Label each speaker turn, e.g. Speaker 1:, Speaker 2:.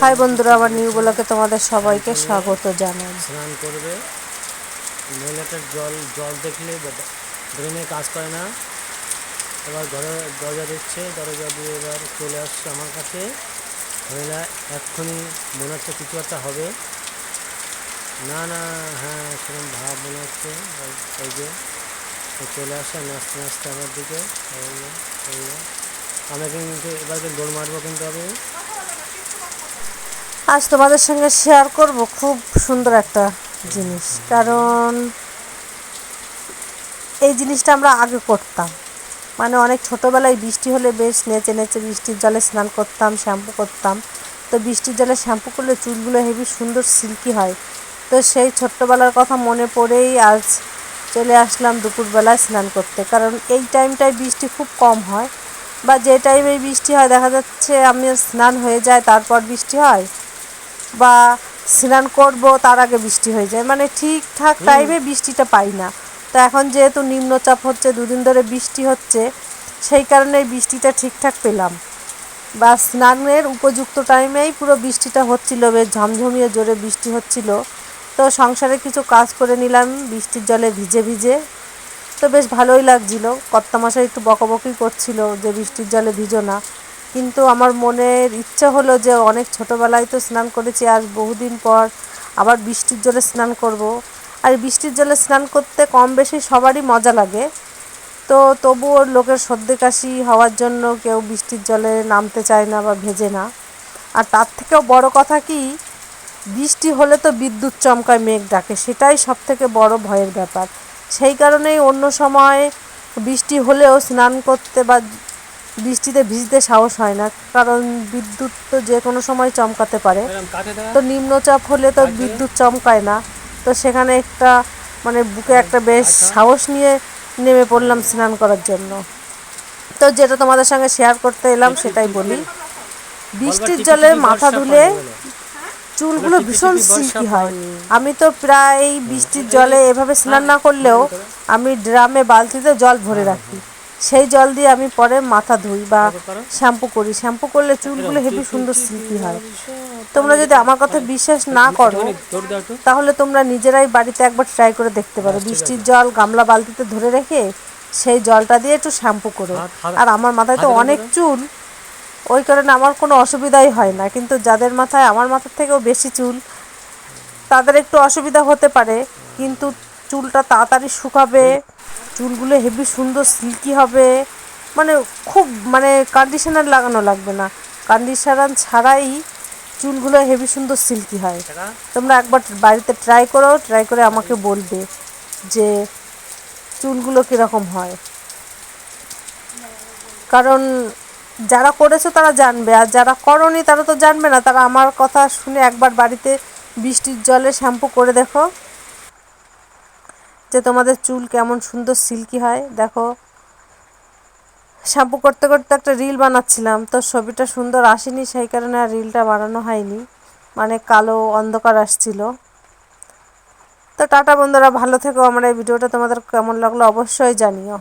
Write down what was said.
Speaker 1: High বন্ধুরা আমার new ব্লকে তোমাদের সবাইকে স্বাগত জানাই।
Speaker 2: স্নান করবে। মহিলাটার জল জল দেখলে ব্রেনে কাজ করে না। এবার ঘরে দরজা দিচ্ছে দরজা দিয়ে এবার চলে আসছে আমার কাছে। মহিলা এক্ষুনি মনে হচ্ছে কিছু একটা হবে। না না হ্যাঁ সেরকম ভাব মনে হচ্ছে। ওই- যে চলে আসে নাচতে নাচতে আমার দিকে। এই যে, এই যে। আমি কিন্তু এবার দৌড় মারবো কিন্তু আমি।
Speaker 1: আজ তোমাদের সঙ্গে শেয়ার করব খুব সুন্দর একটা জিনিস। কারণ এই জিনিসটা আমরা আগে করতাম। মানে অনেক ছোটোবেলায় বৃষ্টি হলে বেশ নেচে নেচে বৃষ্টির জলে স্নান করতাম, শ্যাম্পু করতাম। তো বৃষ্টির জলে শ্যাম্পু করলে চুলগুলো হেবি সুন্দর সিল্কি হয়। তো সেই ছোট্টবেলার কথা মনে পড়েই আজ চলে আসলাম দুপুরবেলায় স্নান করতে। কারণ এই টাইমটায় বৃষ্টি খুব কম হয়। বা যে টাইমে বৃষ্টি হয়, দেখা যাচ্ছে আমি স্নান হয়ে যায়, তারপর বৃষ্টি হয়। বা স্নান করব তার আগে বৃষ্টি হয়ে যায়। মানে ঠিকঠাক টাইমে বৃষ্টিটা পাই না। তো এখন যেহেতু নিম্নচাপ হচ্ছে দুদিন ধরে বৃষ্টি হচ্ছে সেই কারণে বৃষ্টিটা ঠিকঠাক পেলাম। বা স্নানের উপযুক্ত টাইমেই পুরো বৃষ্টিটা হচ্ছিল বেশ ঝমঝমিয়ে জোরে বৃষ্টি হচ্ছিল। তো সংসারে কিছু কাজ করে নিলাম বৃষ্টির জলে ভিজে ভিজে। তো বেশ ভালোই লাগছিল। কর্তামশাই একটু বকবকি করছিল যে বৃষ্টির জলে ভিজো না। কিন্তু আমার মনের ইচ্ছা হলো যে অনেক ছোটোবেলায় তো স্নান করেছি, আজ বহুদিন পর আবার বৃষ্টির জলে স্নান করব। আর বৃষ্টির জলে স্নান করতে কম বেশি সবারই মজা লাগে। তো তবুও লোকের সর্দি কাশি হওয়ার জন্য কেউ বৃষ্টির জলে নামতে চায় না বা ভেজে না। আর তার থেকেও বড় কথা কি, বৃষ্টি হলে তো বিদ্যুৎ চমকায় মেঘ ডাকে, সেটাই সব থেকে বড় ভয়ের ব্যাপার। সেই কারণেই অন্য সময় বৃষ্টি হলেও স্নান করতে বা বৃষ্টিতে ভিজতে সাহস হয় না কারণ বিদ্যুৎ তো যে কোনো সময় চমকাতে পারে। তো নিম্নচাপ হলে তো বিদ্যুৎ চমকায় না। তো সেখানে একটা মানে বুকে একটা বেশ সাহস নিয়ে নেমে পড়লাম স্নান করার জন্য। তো যেটা তোমাদের সঙ্গে শেয়ার করতে এলাম সেটাই বলি। বৃষ্টির জলে মাথা ধুলে চুলগুলো ভীষণ সিল্কি হয়। আমি তো প্রায় বৃষ্টির জলে এভাবে স্নান না করলেও আমি ড্রামে বালতিতে জল ভরে রাখি। সেই জল দিয়ে আমি পরে মাথা ধুই বা শ্যাম্পু করি। শ্যাম্পু করলে চুলগুলো হেবি সুন্দর সিল্কি হয়। তোমরা যদি আমার কথা বিশ্বাস না করো তাহলে তোমরা নিজেরাই বাড়িতে একবার ট্রাই করে দেখতে পারো। বৃষ্টির জল গামলা বালতিতে ধরে রেখে সেই জলটা দিয়ে একটু শ্যাম্পু করো। আর আমার মাথায় তো অনেক চুল ওই কারণে আমার কোনো অসুবিধাই হয় না। কিন্তু যাদের মাথায় আমার মাথার থেকেও বেশি চুল তাদের একটু অসুবিধা হতে পারে। কিন্তু চুলটা তাড়াতাড়ি শুকাবে চুলগুলো হেভি সুন্দর সিল্কি হবে। মানে খুব মানে কন্ডিশনার লাগানো লাগবে না। কন্ডিশনার ছাড়াই চুলগুলো হেভি সুন্দর সিল্কি হয়। তোমরা একবার বাড়িতে ট্রাই করো ট্রাই করে আমাকে বলবে যে চুলগুলো কীরকম হয়। কারণ যারা করেছ তারা জানবে আর যারা করনি তারা তো জানবে না। তারা আমার কথা শুনে একবার বাড়িতে বৃষ্টির জলে শ্যাম্পু করে দেখো। যে তোমাদের চুল কেমন সুন্দর সিল্কি হয়, দেখো। শ্যাম্পু করতে করতে একটা রিল বানাচ্ছিলাম, তো ছবিটা সুন্দর আসেনি, সেই কারণে আর রিলটা বানানো হয়নি। মানে কালো অন্ধকার আসছিল। তো টাটা বন্ধুরা, ভালো থেকো, আমরা এই ভিডিওটা তোমাদের কেমন লাগল অবশ্যই জানিও।